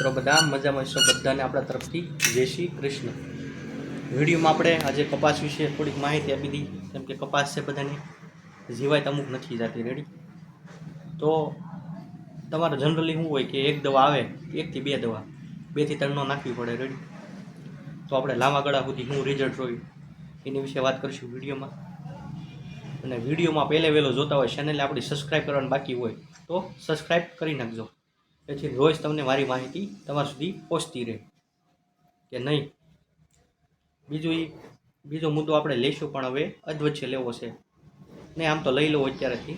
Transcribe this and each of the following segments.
મિત્રો બધા, મજામાં છો બધાને આપણા તરફથી. જય શ્રી કૃષ્ણ. વિડીયોમાં આપણે આજે કપાસ વિશે થોડીક માહિતી આપી દીધી કેમ કે કપાસ છે બધાને. જીવાય અમુક નથી જતી. રેડી તો તમારે જનરલી શું હોય કે એક દવા આવે, એકથી બે દવા. બેથી ત્રણનો નાખવી પડે. રેડી તો આપણે લાંબા ગાળા સુધી શું રિઝલ્ટ રહ્યું? એની વિશે વાત કરીશું વિડીયોમાં. અને વિડીયોમાં પહેલે વહેલો જોતા હોય ચેનલને આપણી સબસ્ક્રાઈબ કરવાની બાકી હોય, તો સબસ્ક્રાઈબ કરી નાખજો. તેથી રોજ તમને મારી માહિતી તમારા સુધી પહોંચતી રહે. કે નહીં? બીજું એ બીજો મુદ્દો આપણે લઈશું પણ હવે અધવચ્ચે લેવો છે. ને આમ તો લઈ લો અત્યારેથી.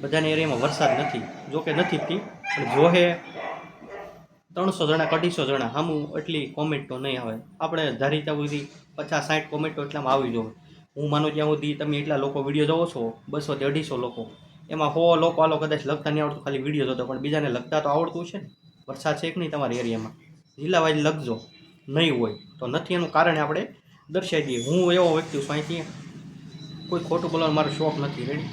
બધાની એરિયામાં વરસાદ નથી. જો કે નથી થતી, પણ જોહે ત્રણસો જણા અઢીસો જણા સામું એટલી કોમેન્ટ નહીં આવે. આપણે ધારી ત્યાં સુધી પચાસ સાઠ કોમેન્ટો એટલામાં આવી જવું હું માનું ત્યાં સુધી તમે એટલા લોકો વીડિયો જોવો છો બસોથી અઢીસો લોકો. એમાં હો, લોકો આલો કદાચ લખતા નહીં આવડતું, ખાલી વીડિયો જોતો, પણ બીજાને લખતા તો આવડતું છે ને. વરસાદ છે કે નહીં તમારા એરિયામાં? જિલ્લા વાઇઝ લખજો, નહીં હોય તો નથી. એનું કારણ આપણે દર્શાવી દઈએ. હું એવો વ્યક્તિ છું અહીંથી. કોઈ ખોટું બોલવાનો મારો શોખ નથી. રેડી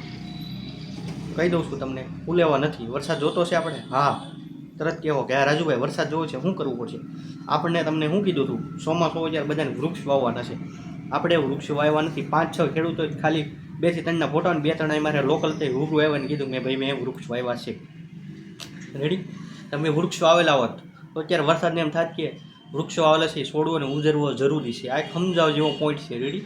કહી દઉં છું તમને, ઉલેવા નથી. વરસાદ જોતો છે આપણે? હા. તરત કહેવો કે આ રાજુભાઈ, વરસાદ જોવો છે. શું કરવું પડશે? આપણને તમને શું કીધું હતું, ચોમાસું હોય ત્યારે બધાને વૃક્ષ વાવવાના છે. આપણે વૃક્ષ વાવવા નથી. પાંચ છ ખેડૂતો ખાલી બેથી ત્રણના ફોટા બે ત્રણ અમારે મારે લોકલ થઈ રૂબરૂ આવ્યા ને કીધું કે ભાઈ, મેં વૃક્ષ વાવ્યા છે. રેડી તમે વૃક્ષો આવેલા હોત તો અત્યારે વરસાદને એમ થાત કે વૃક્ષો આવેલા છે છોડવું અને ઉજરવો જરૂરી છે. આ એક સમજાવ જેવો પોઈન્ટ છે. રેડી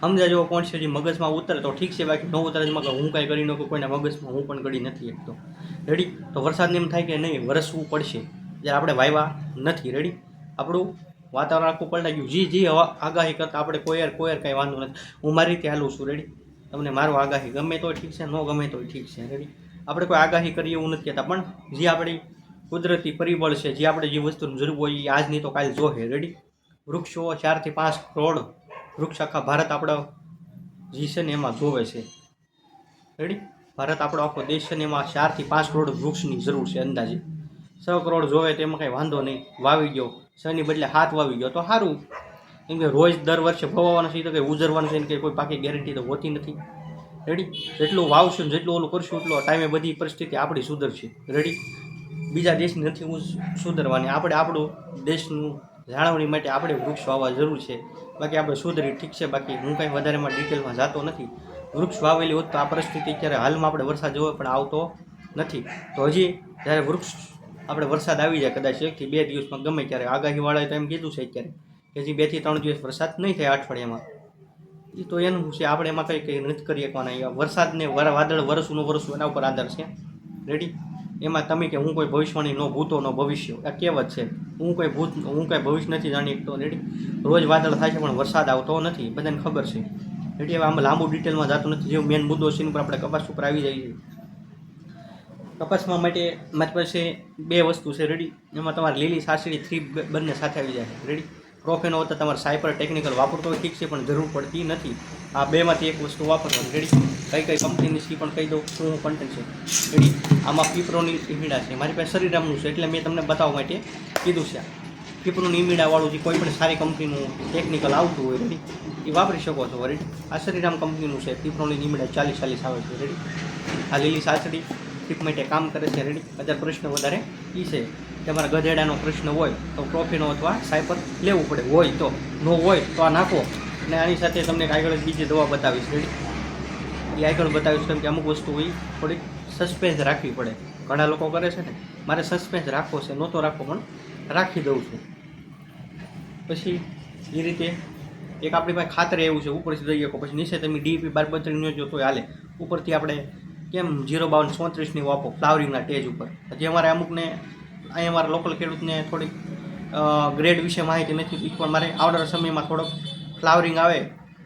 સમજા જેવો પોઈન્ટ છે જે મગજમાં ઉતરે તો ઠીક છે. બાકી ન ઉતરે જ મગજ હું કાંઈ કરી નાખું કોઈના મગજમાં હું પણ કરી નથી શકતો. રેડી તો વરસાદને એમ થાય કે નહીં, વરસવું પડશે. જ્યારે આપણે વાવ્યા નથી. રેડી આપણું વાતાવરણ આખું પલટાઈ ગયું. જી જી, હવા આગાહી કરતાં આપણે કોઈ યાર કોઈ વાંધો નથી. હું મારી રીતે હાલું છું. રેડી તમને મારું આગાહી ગમે તોય ઠીક છે, ન ગમે તોય ઠીક છે. રેડી આપણે કોઈ આગાહી કરીએ એવું નથી કહેતા. પણ જે આપણી કુદરતી પરિબળ છે, જે આપણે જે વસ્તુની જરૂર હોય એ આજની તો કાલે જોહે. રેડી વૃક્ષો ચારથી પાંચ કરોડ વૃક્ષ આખા ભારત આપણો જે છે ને એમાં જોવે છે. રેડી ભારત આપણો આખો દેશ છે ને એમાં ચારથી પાંચ કરોડ વૃક્ષની જરૂર છે અંદાજે. છ કરોડ જોવે તો એમાં કંઈ વાંધો નહીં. વાવી ગયો છની બદલે હાથ વાવી ગયો તો સારું કેમ કે રોજ દર વર્ષે ભવાવાના છે, તો કંઈ ઉજરવાનું છે ને કંઈ પાકી ગેરંટી તો હોતી નથી. રેડી જેટલું વાવશું જેટલું ઓલું કરશું, એટલો ટાઈમે બધી પરિસ્થિતિ આપણી સુધરશે. રેડી બીજા દેશની નથી સુધરવાની. આપણે આપણું દેશનું જાળવણી માટે આપણે વૃક્ષ વાવવા જરૂર છે. બાકી આપણે સુધરી ઠીક છે. બાકી હું કંઈ વધારેમાં ડિટેલમાં જતો નથી. વૃક્ષ વાવેલી હોત તો આ પરિસ્થિતિ અત્યારે હાલમાં આપણે વરસાદ જોવો પણ આવતો નથી. તો હજી જ્યારે વૃક્ષ આપણે વરસાદ આવી જાય કદાચ એકથી બે દિવસમાં ગમે ત્યારે. આગાહીવાળાએ તો એમ કીધું છે અત્યારે કે હજી બેથી ત્રણ દિવસ વરસાદ નહીં થાય અઠવાડિયામાં. એ તો એનું છે, આપણે એમાં કંઈ કંઈ નથી કરી શકવાના. વરસાદને વાદળ વરસું વરસું એના ઉપર આધાર છે. રેડી એમાં તમે કે હું કોઈ ભવિષ્યવાણી નો ભૂતો, નો ભવિષ્ય. આ કહેવત છે. હું કોઈ ભૂત, હું કાંઈ ભવિષ્ય નથી જાણી શકતો રેડી રોજ વાદળ થાય છે, પણ વરસાદ આવતો નથી. બધાને ખબર છે. રેડી હવે આમાં લાંબુ ડિટેલમાં જતું નથી. જેવું મેન મુદ્દો છે, એની ઉપર આપણે કપાસ ઉપર આવી જઈએ. કપાસમાં માટે મારી પાસે બે વસ્તુ છે. રેડી એમાં તમારે લીલી સાસડી થ્રી બંને સાથે આવી જાય. રેડી પ્રોફેનો હોતા તમારે સાયપર ટેકનિકલ વાપરતો ઠીક છે, પણ જરૂર પડતી નથી. આ બેમાંથી એક વસ્તુ વાપરવાની. રેડી કઈ કઈ કંપનીની સી પણ કહી દઉં, શું કન્ટેન્ટ છે. રેડી આમાં પીપરોની ઈમીડા છે. મારી પાસે શરીરામનું છે, એટલે મેં તમને બતાવવા માટે કીધું છે. પીપરોની ઈમીડાવાળું જે કોઈ પણ સારી કંપનીનું ટેકનિકલ આવતું હોય રેડી એ વાપરી શકો છો. રેડી આ શરીરામ કંપનીનું છે. પીપરોની ઈમીડા ચાલીસ ચાલીસ આવે છે. રેડી આ લીલી સાસડી ટીપ માટે કામ કરે છે, રેડી અત્યારે પ્રશ્ન વધારે. એ છે, તમારા ગધેડાનો પ્રશ્ન હોય તો ટ્રોફીનો અથવા સાયપર લેવું પડે. હોય તો, નો હોય તો આ નાખો. અને આની સાથે તમને એક આગળ બીજી દવા બતાવીશ. રેડી એ આગળ બતાવીશ કેમ કે અમુક વસ્તુ હોય થોડીક સસ્પેન્સ રાખવી પડે. ઘણા લોકો કરે છે ને, મારે સસ્પેન્સ રાખવો છે, નહોતો રાખવો, પણ રાખી દઉં છું. પછી એ રીતે એક આપણી પાસે ખાતર એવું છે, ઉપરથી દઈએ શકો પછી નીચે તમે ડીપી બાર બત્રીનો જો તો હાલે. ઉપરથી આપણે કેમ, જીરો બાવન ચોત્રીસની વાપો, ફ્લાવરિંગના ટેજ ઉપર. હજી અમારે અમુકને, અહીંયા અમારા લોકલ ખેડૂતને થોડીક ગ્રેડ વિશે માહિતી નથી પણ મારે આવનારા સમયમાં થોડોક ફ્લાવરિંગ આવે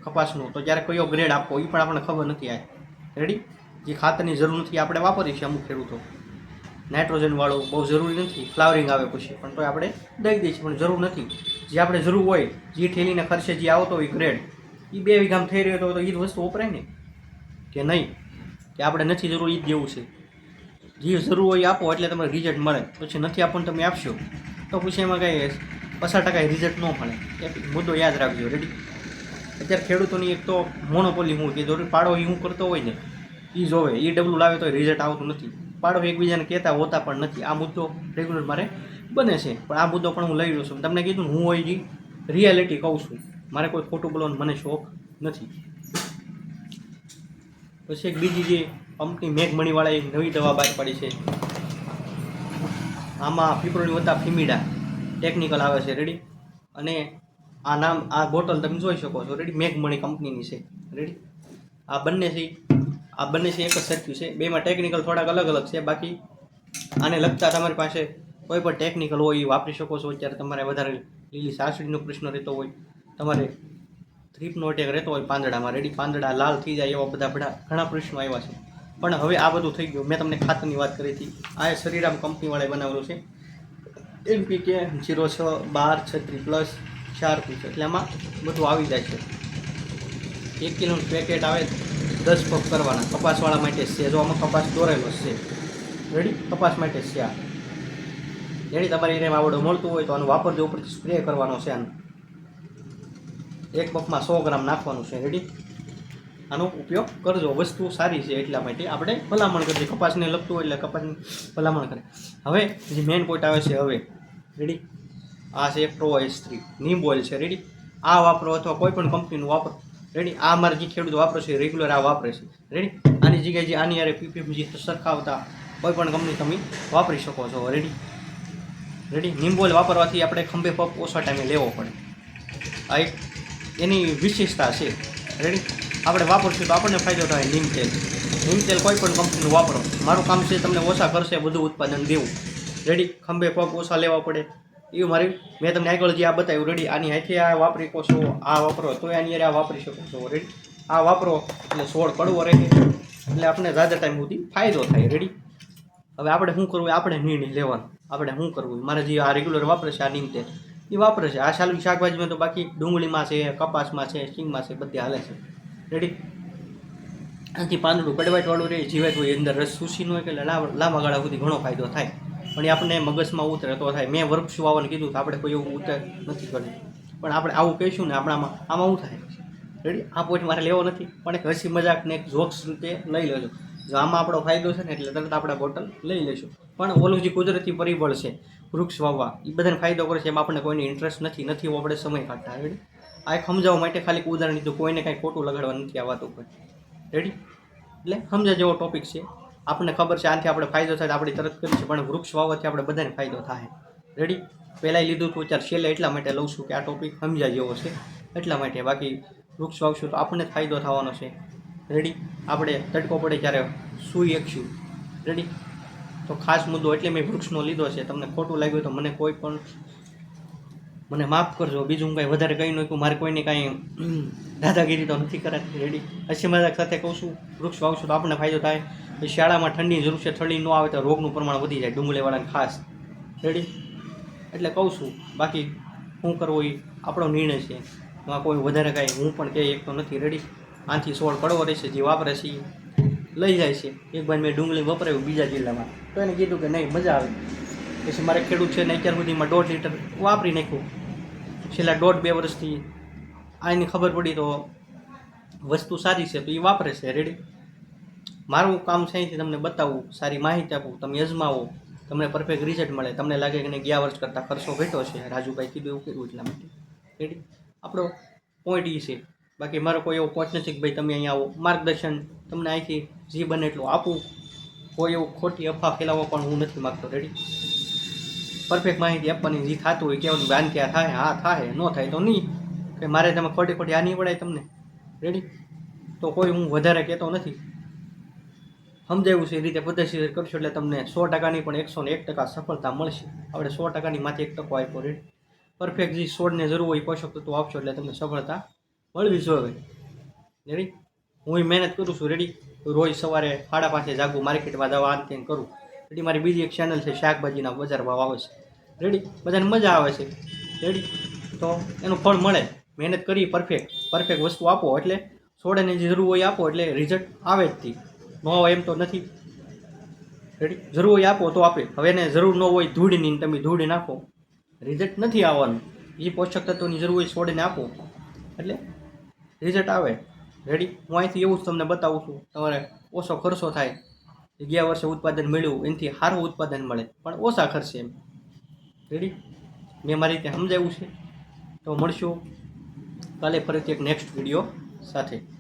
કપાસનું. તો જ્યારે કયો ગ્રેડ આપવો એ પણ આપણને ખબર નથી આ રેડી જે ખાતરની જરૂર નથી, આપણે વાપરીએ છીએ અમુક ખેડૂતો. નાઇટ્રોજનવાળું બહુ જરૂરી નથી, ફ્લાવરિંગ આવે પછી. પણ તો આપણે દઈ દઈએ છીએ, પણ જરૂર નથી. જે આપણે જરૂર હોય, જે ઠેલીને ખર્ચે જે આવતો હોય ગ્રેડ એ બે વીઘામ થઈ રહ્યો તો એ જ વસ્તુ વપરાય ને કે નહીં? કે આપણે નથી જરૂર એ જ દેવું છે. જે જરૂર હોય આપો, એટલે તમને રિઝલ્ટ મળે. પછી નથી આપવાનું તમે આપશો. તો પછી એમાં કાંઈ પચાસ ટકા રિઝલ્ટ ન મળે. એક મુદ્દો યાદ રાખજો. રેડી અત્યારે ખેડૂતોની એક તો મોનોપોલી હું કે જરૂર પાડો એ હું કરતો હોય ને એ જોવે. એ ડબલું લાવે તો રિઝલ્ટ આવતું નથી. પાડો એકબીજાને કહેતા હોતા પણ નથી. આ મુદ્દો રેગ્યુલર મારે બને છે. પણ આ મુદ્દો પણ હું લઈ રહ્યો છું. તમને કીધું હું હોય રિયાલિટી કહું છું. મારે કોઈ ખોટું બોલવાનો મને શોખ નથી. પછી એક બીજી જે કંપની મેઘમણીવાળા એક નવી દવા બહાર પાડી છે. આમાં ફિબ્રોની વત્તા ફિમિડા ટેકનિકલ આવે છે રેડી અને આ નામ, આ બોટલ તમે જોઈ શકો છો રેડી મેઘમણી કંપનીની છે રેડી આ બંને છે, આ બંને છે એક જ સરખ્યું છે, બેમાં ટેકનિકલ થોડાક અલગ અલગ છે, બાકી આને લગતા તમારી પાસે કોઈ પણ ટેકનિકલ હોય એ વાપરી શકો છો, અત્યારે તમારે વધારે લીલી સાસડીનો પ્રશ્ન રહેતો હોય, તમારે થ્રીપનો અટેક રહેતો હોય પાંદડામાં રેડી પાંદડા લાલ થઈ જાય એવા બધા બધા ઘણા પ્રશ્નો આવ્યા છે. પણ હવે આ બધું થઈ ગયું. મેં તમને ખાતરની વાત કરી હતી. આ શરીરામ કંપનીવાળાએ બનાવેલું છે. એનપીકે જીરો છ બાર છત્રીસ પ્લસ ચાર પીસ એટલે આમાં બધું આવી જાય છે. એક કિલોનું પેકેટ આવે દસ પગ કરવાના. કપાસવાળા માટે છે. જો આમાં કપાસ દોરેલો છે. રેડી કપાસ માટે છે આ. રેડી તમારી એને આવડો મળતું હોય તો આનું વાપરજો. ઉપરથી સ્પ્રે કરવાનો છે આનો. એક પગમાં સો ગ્રામ નાખવાનું છે રેડી આનો ઉપયોગ કરજો. વસ્તુ સારી છે એટલા માટે આપણે ભલામણ કરીએ. કપાસને લગતું હોય એટલે કપાસની ભલામણ કરે હવે જે મેઇન પોઈન્ટ આવે છે હવે. રેડી આ છે પ્રો એસ થ્રી નીમ ઓઇલ છે. રેડી આ વાપરો અથવા કોઈ પણ કંપનીનું વાપરો. રેડી આ મારે જે ખેડૂત વાપરે છે રેગ્યુલર આ વાપરે છે. રેડી આની જગ્યાએ જે આની યારે પીપીએમ જે સરખાવતા કોઈ પણ કંપની તમે વાપરી શકો છો. રેડી રેડી નીમ ઓઇલ વાપરવાથી આપણે ખંભે પગ ઓછા ટાઈમે લેવો પડે. આ એક એની વિશેષતા છે. રેડી આપણે વાપરશું તો આપણને ફાયદો થાય નીમ તેલ નીમ તેલ કોઈ પણ કંપનીનું વાપરો. મારું કામ છે તમને ઓછા કરશે વધુ ઉત્પાદન દેવું. રેડી ખંભે પગ ઓછા લેવા પડે. એવું મારી મેં તમને આગળ જે આ બતાવ્યું રેડી આની હાથે આ વાપરી છો, આ વાપરો, તો આની આ વાપરી શકો છો. રેડી આ વાપરો, એટલે છોડ કડવો રહે એટલે આપણે ઝાઝા ટાઈમ સુધી ફાયદો થાય. રેડી હવે આપણે શું કરવું આપણે નિર્ણય લેવાનો. આપણે શું કરવું? મારે જે આ રેગ્યુલર વાપરે છે, આ નીમ તેલ એ વાપરે છે. આ શાલવી શાકભાજીમાં તો બાકી ડુંગળીમાં છે, કપાસમાં છે સિંગમાં છે, બધી હાલે છે. રેડી આથી પાંદડું કડવાટવાળું રહે, જીવાત હોય અંદર રસ સૂસી ન હોય કે લાંબા ગાળા સુધી ઘણો ફાયદો થાય. પણ એ આપણને મગજમાં ઉતરે તો થાય. મેં વૃક્ષ વાવવાનું કીધું તો આપણે કોઈ એવું ઉતર નથી કર્યું પણ આપણે આવું કહીશું ને આપણામાં, આમાં શું થાય? રેડી આ પોઈન્ટ મારે લેવો નથી. પણ એક હસી મજાક ને એક જોક્સ રીતે લઈ લેજો. જો આમાં આપણો ફાયદો છે ને એટલે તરત આપણે બોટલ લઈ લઈશું પણ ઓલું જે કુદરતી પરિબળ છે વૃક્ષ વાવવા. એ બધાને ફાયદો કરે છે, એમાં આપણને કોઈને ઇન્ટરેસ્ટ નથી નથી એવું આપણે સમય કાઢતા રેડી આ એક સમજાવવા માટે ખાલી ઉદાહરણ લીધું કોઈને કાંઈ ખોટું લગાડવા નથી આ વાત ઉપર. રેડી એટલે સમજા જેવો ટોપિક છે. આપણને ખબર છે, આનાથી આપણે ફાયદો થાય આપણે તરત કરીએ છીએ પણ વૃક્ષ વાવવાથી આપણે બધાને ફાયદો થાય. રેડી પહેલાંય લીધું હતું, અત્યારે છેલ્લે એટલા માટે લઉં છું કે આ ટોપિક સમજા જેવો છે. એટલા માટે. બાકી વૃક્ષ વાવશું તો આપણને ફાયદો થવાનો છે. રેડી આપણે તડકો પડે ત્યારે સૂઈ શકશું. રેડી તો ખાસ મુદ્દો એટલે મેં વૃક્ષનો લીધો છે, તમને ખોટું લાગ્યું તો મને કોઈ પણ મને માફ કરજો. બીજું હું કાંઈ વધારે કહી નહીં મારે કોઈને કાંઈ દાદાગીરી તો નથી કરાતી. રેડી હસી મજાક સાથે કહું છું, વૃક્ષ વાવશું તો આપણને ફાયદો થાય. શાળામાં ઠંડીની જરૂર છે, ઠંડી ન આવે તો રોગનું પ્રમાણ વધી જાય, ડુંગળીવાળાને ખાસ. રેડી એટલે કહું છું, બાકી શું કરવું એ આપણો નિર્ણય છે. એમાં કોઈ વધારે કાંઈ હું પણ કહે એક તો નથી. રેડી આથી સોળ કડવો રહેશે, જે વાપરે છે લઈ જાય છે. એક ભાઈ મેં ડુંગળી વપરાયું બીજા જિલ્લામાં. તો એને કીધું કે નહીં, મજા આવે. પછી મારે ખેડૂત છે ને અત્યાર સુધીમાં દોઢ લીટર વાપરી નાખ્યું. છેલ્લા દોઢ બે વર્ષથી આ એની ખબર પડી તો વસ્તુ સારી છે, તો એ વાપરે છે. રેડી મારું કામ છે અહીંથી તમને બતાવવું સારી માહિતી આપું, તમે અજમાવો, તમને પરફેક્ટ રિઝલ્ટ મળે. તમને લાગે કે ગયા વર્ષ કરતાં ખર્ચો ઘટ્યો છે. રાજુભાઈ કીધું એવું કર્યું એટલા માટે. રેડી આપણો પોઈન્ટ એ છે. બાકી મારો કોઈ એવો કોચ નથી કે ભાઈ તમે અહીંયા આવો. માર્ગદર્શન તમને અહીંથી જે બને એટલું આપું. કોઈ એવું ખોટી અફવા ફેલાવવા પણ હું નથી માગતો. રેડી પરફેક્ટ માહિતી આપવાની. જે થતું હોય કહેવાનું જ્ઞાન કે આ થાય, હા થાય, ન થાય તો નહીં. કે મારે તમે ખોટી ખોટી આ નહીં પડાય તમને. રેડી તો કોઈ હું વધારે કહેતો નથી. સમજાવ્યું છે, એ રીતે પદ્ધતિ કરશો એટલે તમને સો ટકાની પણ એકસો ને એક ટકા સફળતા મળશે. આપણે સો ટકાની માથે એક ટકો આપ્યો. રેડી પરફેક્ટ જે સોળને જરૂર હોય પોષક તત્વો આપશો એટલે તમને સફળતા મળવી જોઈએ રેડી હું મહેનત કરું છું રેડી રોજ સવારે સાડા પાંચે જાગું, માર્કેટમાં જવા આન કરું. રેડી મારી બીજી એક ચેનલ છે, શાકભાજીના બજાર ભાવ આવે છે. રેડી બધાને મજા આવે છે. રેડી તો એનું ફળ મળે. મહેનત કરી પરફેક્ટ પરફેક્ટ વસ્તુ આપો, એટલે છોડને જે જરૂર હોય આપો, એટલે રિઝલ્ટ આવે જ થી ન હોય એમ તો નથી. રેડી જરૂર હોય આપો તો આપે. હવે એને જરૂર ન હોય ધૂળની તમે ધૂળ નાખો. રિઝલ્ટ નથી આવવાનું. એ પોષક તત્વોની જરૂર હોય છોડને આપો. એટલે રિઝલ્ટ આવે. રેડી હું અહીંથી એવું જ તમને બતાવું છું. તમારે ઓછો ખર્ચો થાય. ગયા વર્ષે ઉત્પાદન મળ્યું. એનાથી સારું ઉત્પાદન મળે. પણ ઓછા ખર્ચે એમ. રેડી મેં મારી રીતે સમજાવ્યું છે. તો મળશું. કાલે ફરીથી એક નેક્સ્ટ વીડિયો સાથે.